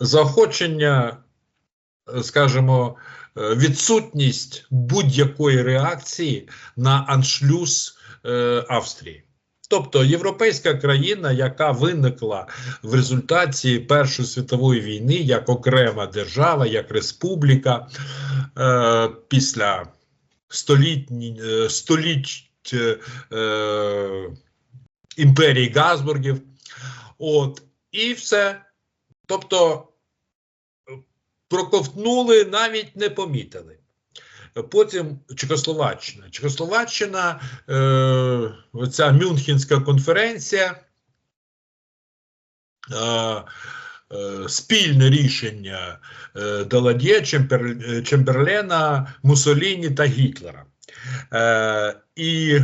заохочення, е, скажімо, е, відсутність будь-якої реакції на аншлюз е, Австрії. Тобто європейська країна, яка виникла в результаті Першої світової війни як окрема держава, як республіка е, після столітні, століть е, імперії Газбургів. От, і все. Тобто проковтнули, навіть не помітили. Потім Чехословаччина. Чехословаччина, е, оця Мюнхенська конференція, е, е, спільне рішення е, Даладє, Чемберлена, Муссоліні та Гітлера. Е, і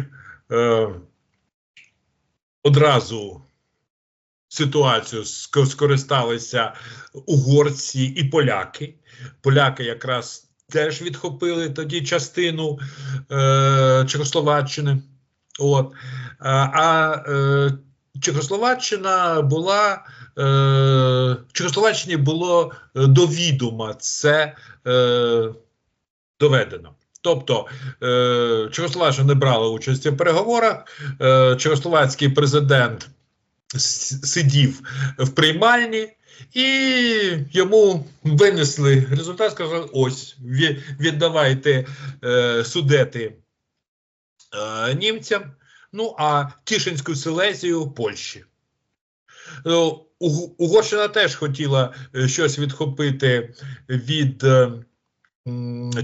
одразу ситуацію скористалися угорці і поляки. Поляки якраз теж відхопили тоді частину е, Чехословаччини. От. А, е, Чехословаччина була е, Чехословаччині було до відома це е, доведено. Тобто е, Чехословаччина не брала участі в переговорах, е, чехословацький президент сидів в приймальні, і йому винесли результат, сказали: ось, віддавайте е, судети е, німцям, ну а Тішинську Силезію Польщі. Ну, Угорщина теж хотіла е, щось відхопити від е,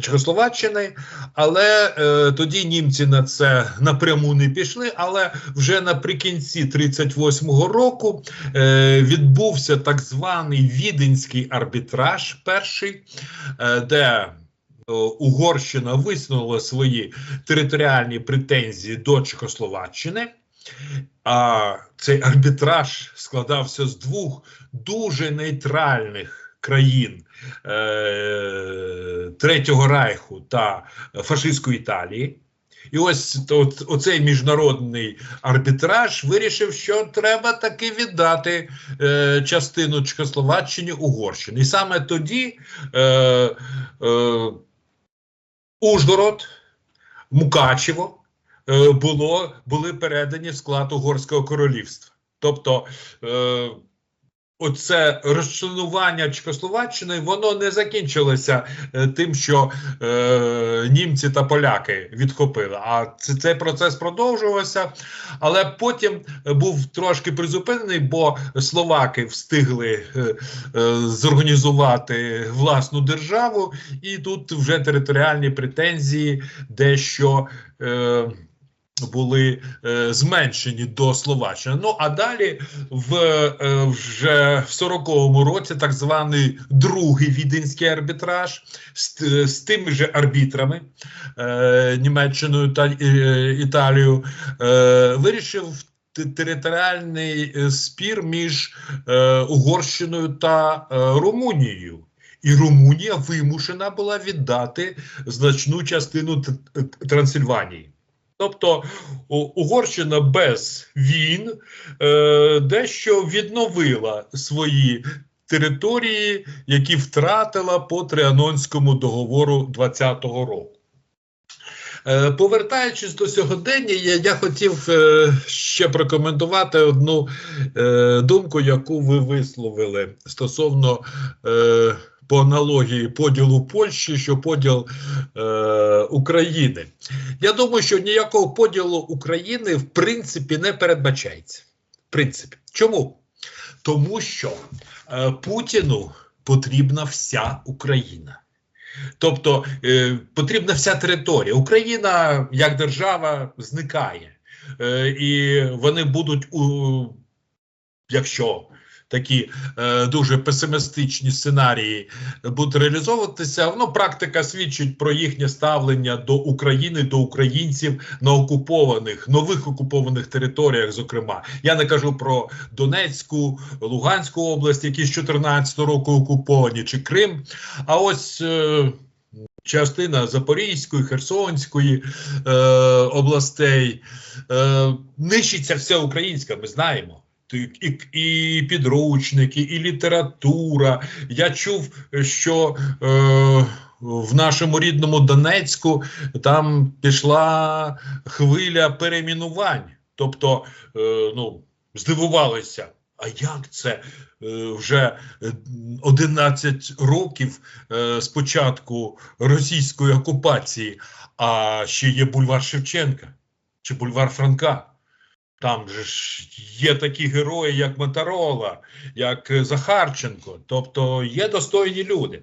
Чехословаччини, але е, тоді німці на це напряму не пішли. Але вже наприкінці 38-го року е, відбувся так званий віденський арбітраж, перший, е, де е, Угорщина висунула свої територіальні претензії до Чехословаччини. А цей арбітраж складався з двох дуже нейтральних країн е, Третього Райху та фашистської Італії. І ось оцей міжнародний арбітраж вирішив, що треба таки віддати е, частину Чехословаччині Угорщини. І саме тоді е, е, Ужгород, Мукачево е, було, були передані в склад Угорського королівства. Тобто е, оце розчленування Чехословаччини воно не закінчилося е, тим, що е, німці та поляки відхопили. А це, цей процес продовжувався, але потім був трошки призупинений, бо словаки встигли е, е, зорганізувати власну державу, і тут вже територіальні претензії дещо. Е, були е, зменшені до Словаччини. Ну а далі в е, вже в 40-му році так званий другий віденський арбітраж з, з тими же арбітрами е, Німеччиною та е, Італією е, вирішив територіальний е, спір між е, Угорщиною та е, Румунією. І Румунія вимушена була віддати значну частину Трансильванії. Тобто Угорщина без війн е, дещо відновила свої території, які втратила по Трианонському договору 20-го року. Е, повертаючись до сьогодення, я, я хотів е, ще прокоментувати одну е, думку, яку ви висловили стосовно е, по аналогії поділу Польщі, що поділ е, України. Я думаю, що ніякого поділу України в принципі не передбачається. В принципі, чому? Тому що е, Путіну потрібна вся Україна. Тобто е, потрібна вся територія. Україна як держава зникає, е, і вони будуть у якщо такі е, дуже песимістичні сценарії будуть реалізовуватися, ну практика свідчить про їхнє ставлення до України, до українців на окупованих нових окупованих територіях. Зокрема, я не кажу про Донецьку, Луганську область, які з 14 року окуповані, чи Крим. А ось е, частина Запорізької, Херсонської е, областей е, нищиться вся українська. Ми знаємо. І, і підручники, і література. Я чув, що е, в нашому рідному Донецьку там пішла хвиля перейменувань. Тобто, е, ну, здивувалися. А як це е, вже е, 11 років е, з початку російської окупації, а ще є бульвар Шевченка чи бульвар Франка? Там же ж є такі герої, як Моторола, як е, Захарченко. Тобто є достойні люди.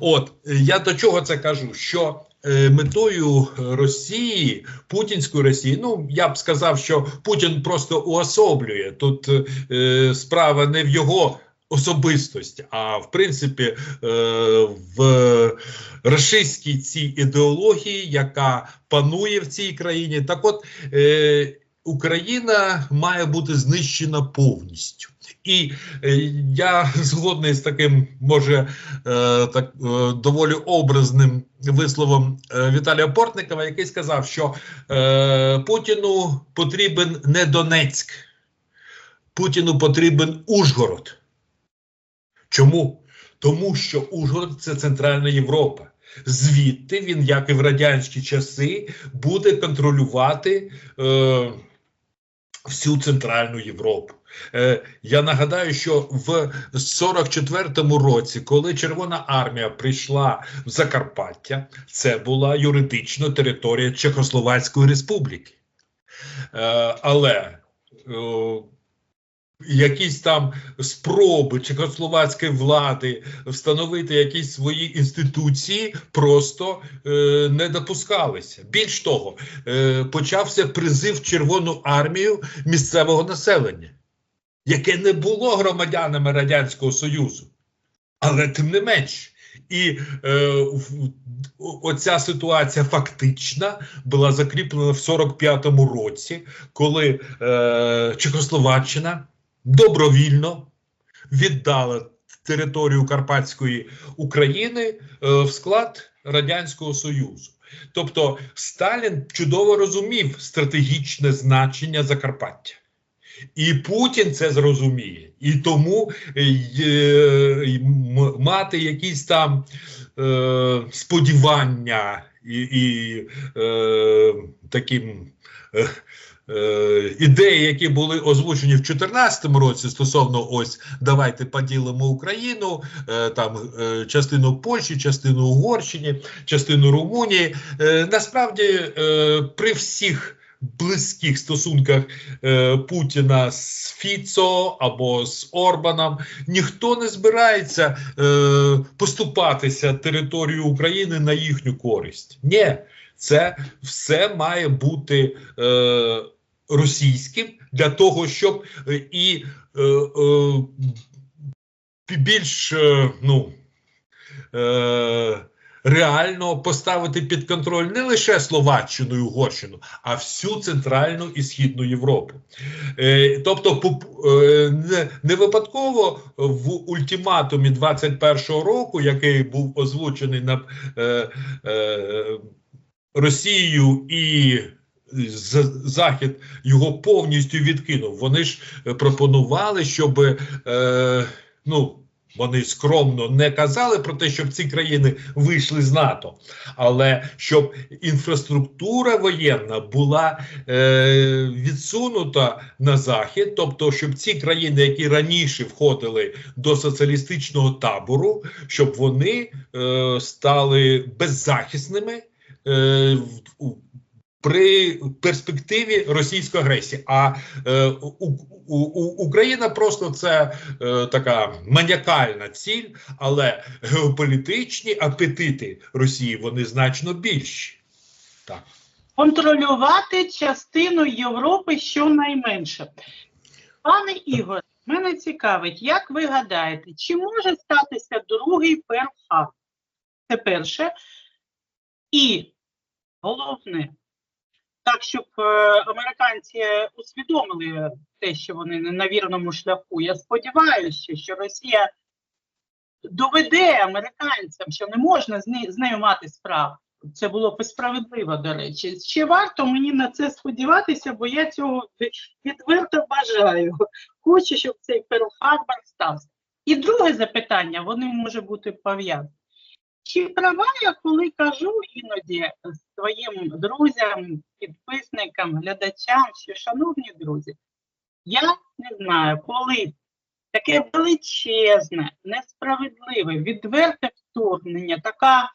От я до чого це кажу? Що е, метою Росії, путінської Росії, ну я б сказав, що Путін просто уособлює тут е, справа не в його особистості, а в принципі е, в рашистській цій ідеології, яка панує в цій країні. Так от е, Україна має бути знищена повністю. І е, я згодний з таким, може, е, так е, доволі образним висловом е, Віталія Портникова, який сказав, що Путіну потрібен не Донецьк, Путіну потрібен Ужгород. Чому? Тому що Ужгород це Центральна Європа. Звідти він, як і в радянські часи, буде контролювати всю Центральну Європу. Е, я нагадаю, що в 44-му році, коли Червона армія прийшла в Закарпаття, це була юридично територія Чехословацької Республіки. Е, але е, якісь там спроби чехословацької влади встановити якісь свої інституції просто е, не допускалися. Більш того, е, почався призив в Червону армію місцевого населення, яке не було громадянами Радянського Союзу, але тим не менш. І е, оця ситуація фактична була закріплена в 45-му році, коли е, Чехословаччина добровільно віддала територію Карпатської України е, в склад Радянського Союзу. Тобто Сталін чудово розумів стратегічне значення Закарпаття. І Путін це зрозуміє. І тому е, мати якісь там е, сподівання і, і е, таким. Е, ідеї, які були озвучені в 2014 році стосовно ось давайте поділимо Україну, е, там е, частину Польщі, частину Угорщини, частину Румунії. Е, насправді, е, при всіх близьких стосунках е, Путіна з Фіцо або з Орбаном ніхто не збирається е, поступатися територію України на їхню користь. Ні, це все має бути. Російським для того, щоб е, і е, е, більш е, ну, е, реально поставити під контроль не лише Словаччину і Угорщину, а всю Центральну і Східну Європу. Е, тобто, е, не, не випадково в ультиматумі 21-го року, який був озвучений на е, е, Росією і Захід його повністю відкинув. Вони ж е, пропонували, щоб е, ну. Вони скромно не казали про те, щоб ці країни вийшли з НАТО, але щоб інфраструктура воєнна була е, відсунута на захід, тобто, щоб ці країни, які раніше входили до соціалістичного табору, щоб вони е, стали беззахисними е, при перспективі російської агресії. А е, у, у, Україна просто це е, така маніакальна ціль, але геополітичні апетити Росії вони значно більші. Так. контролювати частину Європи щонайменше. Пане Ігор, мене цікавить, як ви гадаєте, чи може статися другий Перл-Харбор? Це перше. І головне, так, щоб е, американці усвідомили те, що вони не на вірному шляху. Я сподіваюся, що Росія доведе американцям, що не можна з, не- з нею мати справу. Це було б справедливо, до речі. Чи варто мені на це сподіватися, бо я цього відверто бажаю. Хочу, щоб цей Перл-Харбор стався. І друге запитання, вони може бути пов'язані. Чи права я, коли кажу іноді своїм друзям, підписникам, глядачам, що, шановні друзі, я не знаю, коли таке величезне, несправедливе, відверте вторгнення, така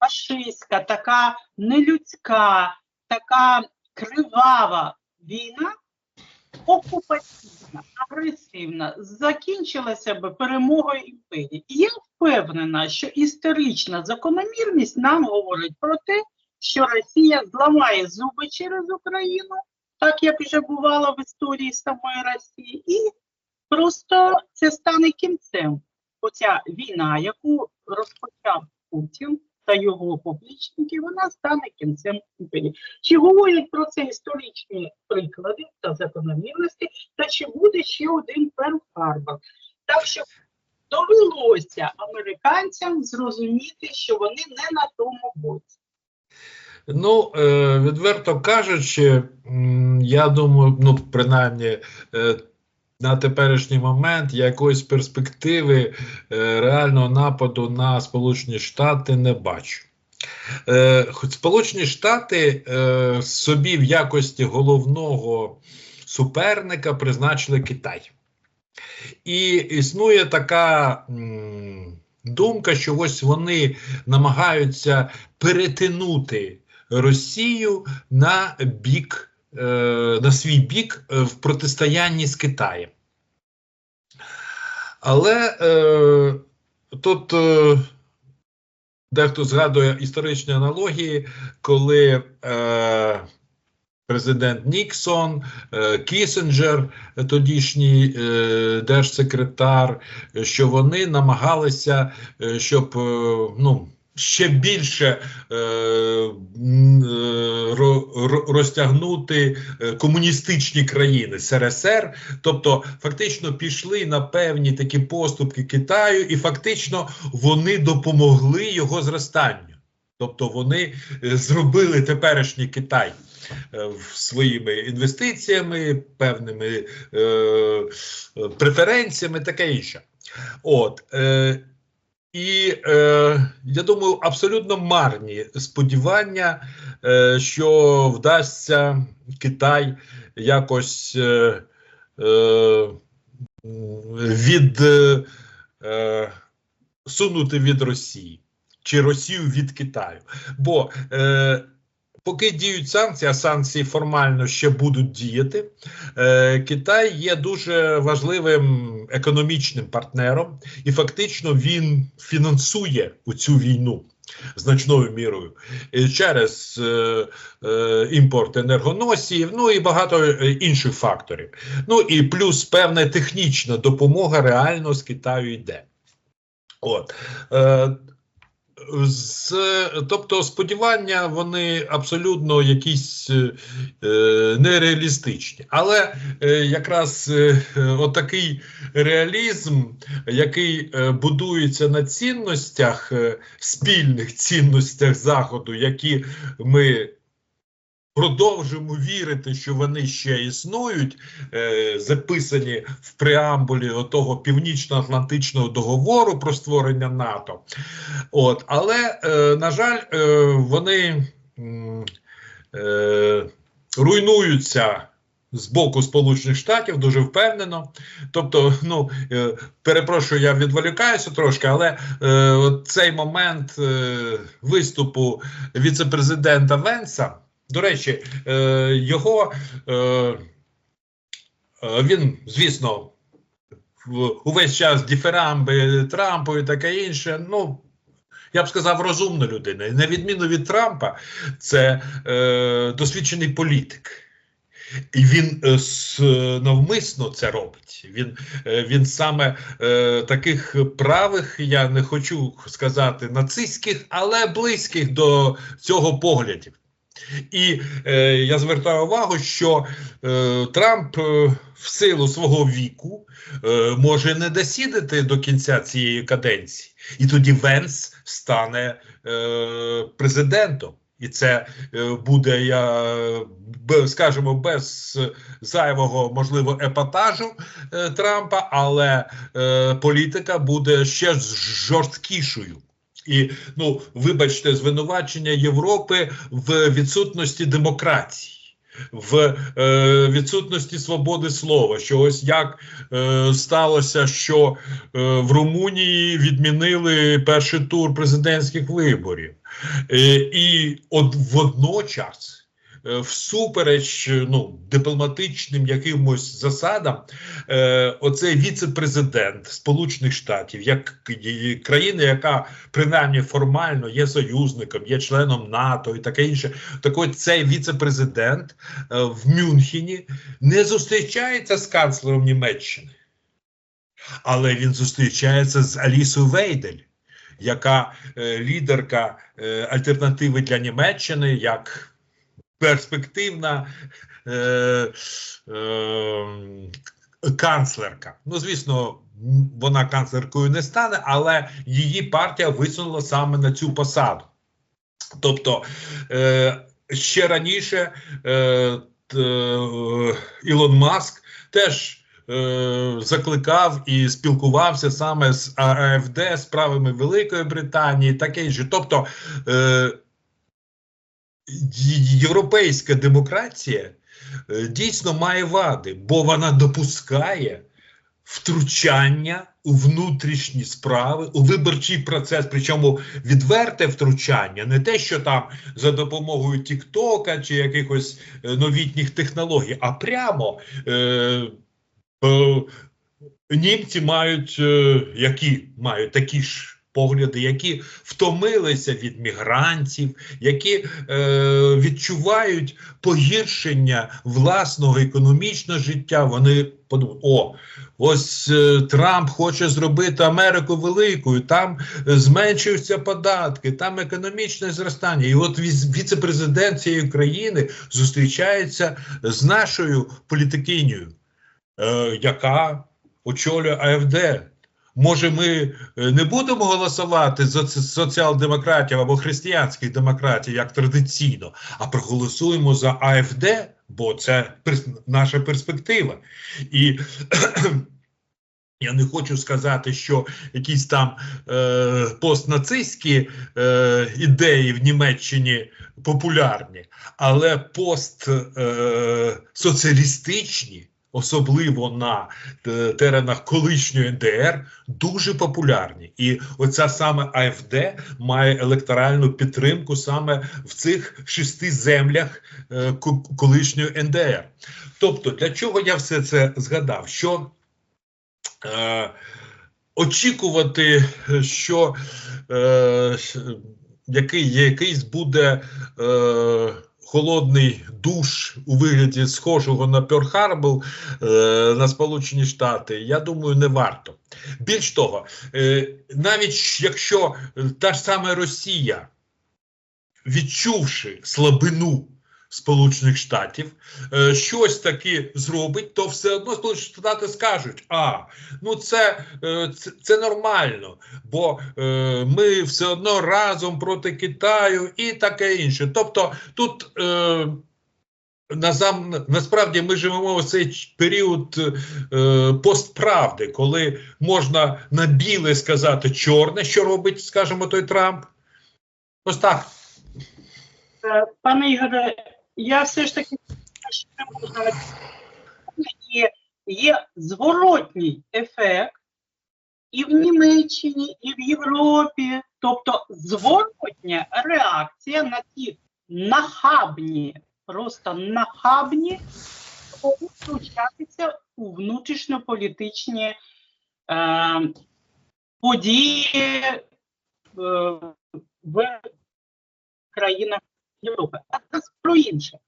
фашистська, така нелюдська, така кривава війна, окупаційна, агресивна, закінчилася би перемогою імперії. І я впевнена, що історична закономірність нам говорить про те, що Росія зламає зуби через Україну, так як вже бувало в історії самої Росії, і просто це стане кінцем. Оця війна, яку розпочав Путін та його поплічники, вона стане кінцем імперії. Чи говорять про це історичні приклади та закономірності, та чи буде ще один Перл-Харбор? Так що довелося американцям зрозуміти, що вони не на тому боці. Ну, е, відверто кажучи, я думаю, ну, принаймні, е, на теперішній момент якоїсь перспективи е, реального нападу на Сполучені Штати не бачу. Е, Сполучені Штати е, собі в якості головного суперника призначили Китай. І існує така думка, що ось вони намагаються перетинути Росію на бік, на свій бік е, в протистоянні з Китаєм. Але е, тут е, дехто згадує історичні аналогії, коли е, президент Ніксон, е, Кісінджер, тодішній е, держсекретар, е, що вони намагалися, е, щоб е, ну, ще більше е, е, ро- ро- розтягнути е, комуністичні країни СРСР, тобто фактично пішли на певні такі поступки Китаю, і фактично вони допомогли його зростанню. Тобто вони зробили теперішній Китай своїми інвестиціями, певними е, преференціями, таке інше. От, е, і е, я думаю, абсолютно марні сподівання, е, що вдасться Китай якось е, е, від е, сунути від Росії чи Росію від Китаю. Бо е, поки діють санкції, а санкції формально ще будуть діяти, е, Китай є дуже важливим економічним партнером, і фактично він фінансує цю війну. Значною мірою е, через е, е, імпорт енергоносіїв, ну і багато е, інших факторів. Ну і плюс певна технічна допомога реально з Китаю йде. От. Е, з, тобто сподівання вони абсолютно якісь е, нереалістичні. Але е, якраз е, отакий реалізм, який е, будується на цінностях, е, спільних цінностях Заходу, які ми продовжуємо вірити, що вони ще існують, е, записані в преамбулі того північно-атлантичного договору про створення НАТО. От, але, е, на жаль, е, вони руйнуються. З боку Сполучених Штатів дуже впевнено. Тобто, ну перепрошую, я відволікаюся трошки, але е, цей момент е, виступу віцепрезидента Венса, до речі, е, його е, е, він, звісно, увесь час діферамби Трампу і таке інше. Ну я б сказав, розумна людина. І на відміну від Трампа, це досвідчений політик. І він навмисно це робить. Він, він саме таких правих, я не хочу сказати нацистських, але близьких до цього поглядів. І е, я звертаю увагу, що е, Трамп е, в силу свого віку е, може не досідати до кінця цієї каденції, і тоді Венс стане е, президентом. І це е, буде, я скажімо, без зайвого можливо епатажу е, Трампа, але е, політика буде ще жорсткішою. І ну, вибачте, звинувачення Європи в відсутності демократії. В е, відсутності свободи слова, що ось як е, сталося, що е, в Румунії відмінили перший тур президентських виборів, е, і от водночас, всупереч е, ну, дипломатичним якимось засадам, е, оцей віце-президент Сполучених Штатів, як країни, яка принаймні формально є союзником, є членом НАТО і таке інше. Так от цей віце-президент е, в Мюнхені не зустрічається з канцлером Німеччини, але він зустрічається з Алісою Вейдель, яка е, лідерка е, альтернативи для Німеччини, як перспективна. Е, е, Канцлерка. Ну, звісно, вона канцлеркою не стане, але її партія висунула саме на цю посаду. Тобто е, ще раніше е, т, е, Ілон Маск теж е, закликав і спілкувався саме з АФД, з правами Великої Британії, таке інше. Тобто е, європейська демократія е, дійсно має вади, бо вона допускає втручання у внутрішні справи, у виборчий процес, причому відверте втручання, не те, що там за допомогою Тіктока чи якихось е, новітніх технологій, а прямо е, е, німці мають які мають такі ж. Погляди, які втомилися від мігрантів, які е, відчувають погіршення власного економічного життя, вони подумають, о, ось е, Трамп хоче зробити Америку великою, там зменшуються податки, там економічне зростання. І от віце-президент цієї країни зустрічається з нашою політикинею, е, яка очолює АФД. Може, ми е, не будемо голосувати за соціал-демократів або християнських демократів як традиційно, а проголосуємо за АФД, бо це наша перспектива. І я не хочу сказати, що якісь там е, постнацистські е, ідеї в Німеччині популярні, але постсоціалістичні, особливо на е, теренах колишньої НДР, дуже популярні. І оця саме АФД має електоральну підтримку саме в цих шести землях е, колишньої НДР. Тобто, для чого я все це згадав? Що е, очікувати, що е, який, якийсь буде е, холодний душ у вигляді схожого на Пьорл-Харбор е, на Сполучені Штати, я думаю, не варто. Більш того, е, навіть якщо та ж сама Росія, відчувши слабину Сполучених Штатів, е, щось таки зробить, то все одно Сполучені Штати скажуть: а ну це, це, це нормально, бо е, ми все одно разом проти Китаю і таке інше. Тобто тут. Е, Назам, насправді ми живемо в цей період постправди, коли можна на біле сказати чорне, що робить, скажімо, той Трамп. Ось так. Пане Ігоре, я все ж таки що не можна і є зворотній ефект і в Німеччині, і в Європі, тобто зворотня реакція на ті нахабні, просто нахабні втручатися у внутрішньополітичні е, події е, в країнах Європи. А зараз про інше.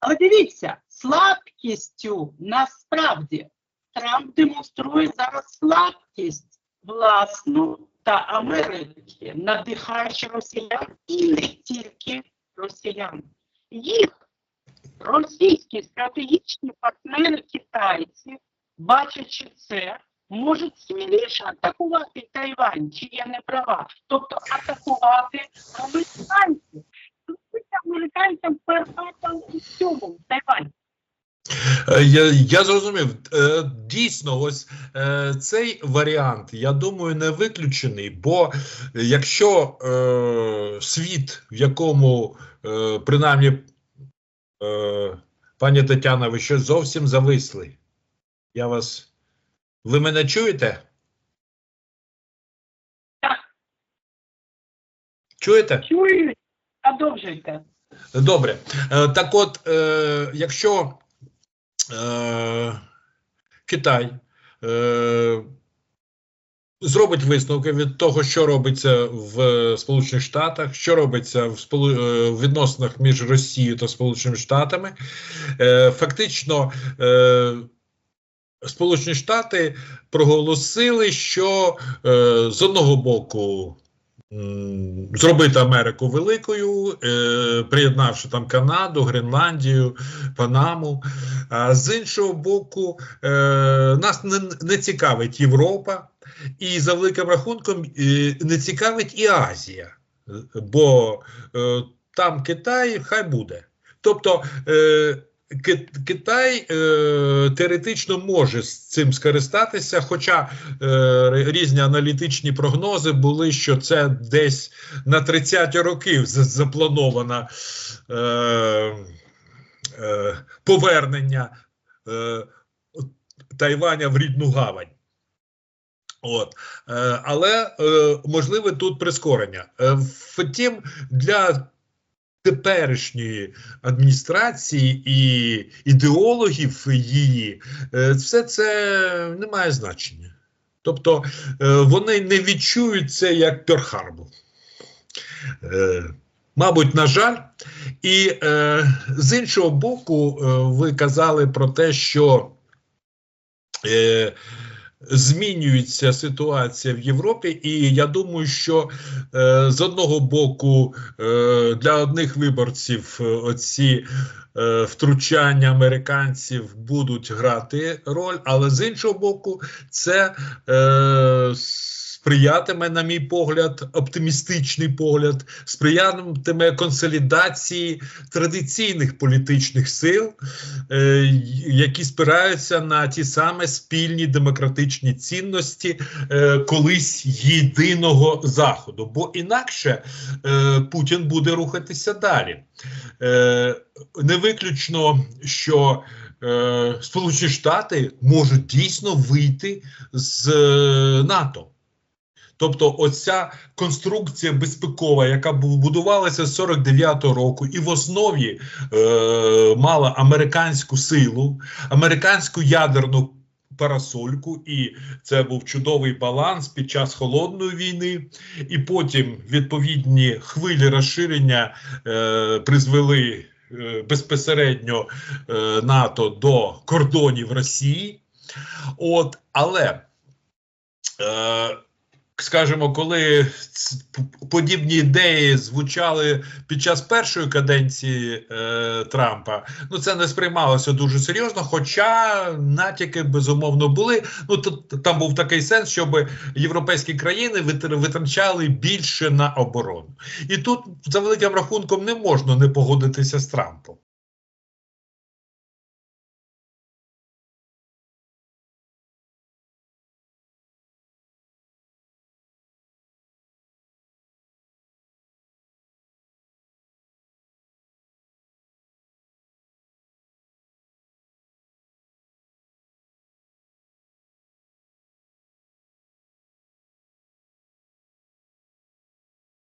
Але дивіться, слабкістю насправді Трамп демонструє зараз слабкість власну та Америки, надихаючи росіян і не тільки росіян. їх російські стратегічні партнери китайці, бачачи це, можуть сміливіше атакувати Тайвань, чи я не права. Тобто атакувати американців. Американцям перхатам у всьому Тайвань. Е, Я, я зрозумів. Е, Дійсно, ось е, цей варіант, я думаю, не виключений, бо якщо е, світ, в якому е, принаймні, е, пані Тетяна, ви щось зовсім зависли. Я вас. Ви мене чуєте? Так. Чуєте? Чую, продовжуйте. Добре. Е, Так от, е, якщо е, Китай зробить висновки від того, що робиться в Сполучених Штатах, що робиться в, відносинах між Росією та Сполученими Штатами, фактично. Сполучені Штати проголосили, що з одного боку зробити Америку великою, е, приєднавши там Канаду, Гренландію, Панаму. А з іншого боку, е, нас не, цікавить Європа, і за великим рахунком не цікавить і Азія, Е, бо там Китай хай буде. Тобто Китай е, теоретично може з цим скористатися, хоча е, різні аналітичні прогнози були, що це десь на 30 років за- заплановано е, е, повернення е, Тайваня в рідну гавань. От. Е, але е, можливе тут прискорення. Е, втім, для теперішньої адміністрації і ідеологів її, е, все це не має значення. Тобто е, вони не відчують це як Пьорхарбу. Е, Мабуть, на жаль, і з іншого боку, ви казали про те, що змінюється ситуація в Європі, і я думаю, що е, з одного боку е, для одних виборців е, оці е, втручання американців будуть грати роль, але з іншого боку, це е, сприятиме, на мій погляд, оптимістичний погляд, сприятиме консолідації традиційних політичних сил, е, які спираються на ті саме спільні демократичні цінності е, колись єдиного заходу. Бо інакше е, Путін буде рухатися далі. Не виключно, що Сполучені Штати можуть дійсно вийти з НАТО. Тобто, оця конструкція безпекова, яка будувалася з 49-го року, і в основі е, мала американську силу, американську ядерну парасольку, і це був чудовий баланс під час холодної війни. І потім відповідні хвилі розширення е, призвели е, безпосередньо е, НАТО до кордонів Росії. От, але. Е, Скажімо, коли подібні ідеї звучали під час першої каденції е, Трампа, ну це не сприймалося дуже серйозно. Хоча натяки безумовно були. Ну тут там був такий сенс, щоб європейські країни витр- витрачали більше на оборону. І тут за великим рахунком не можна не погодитися з Трампом.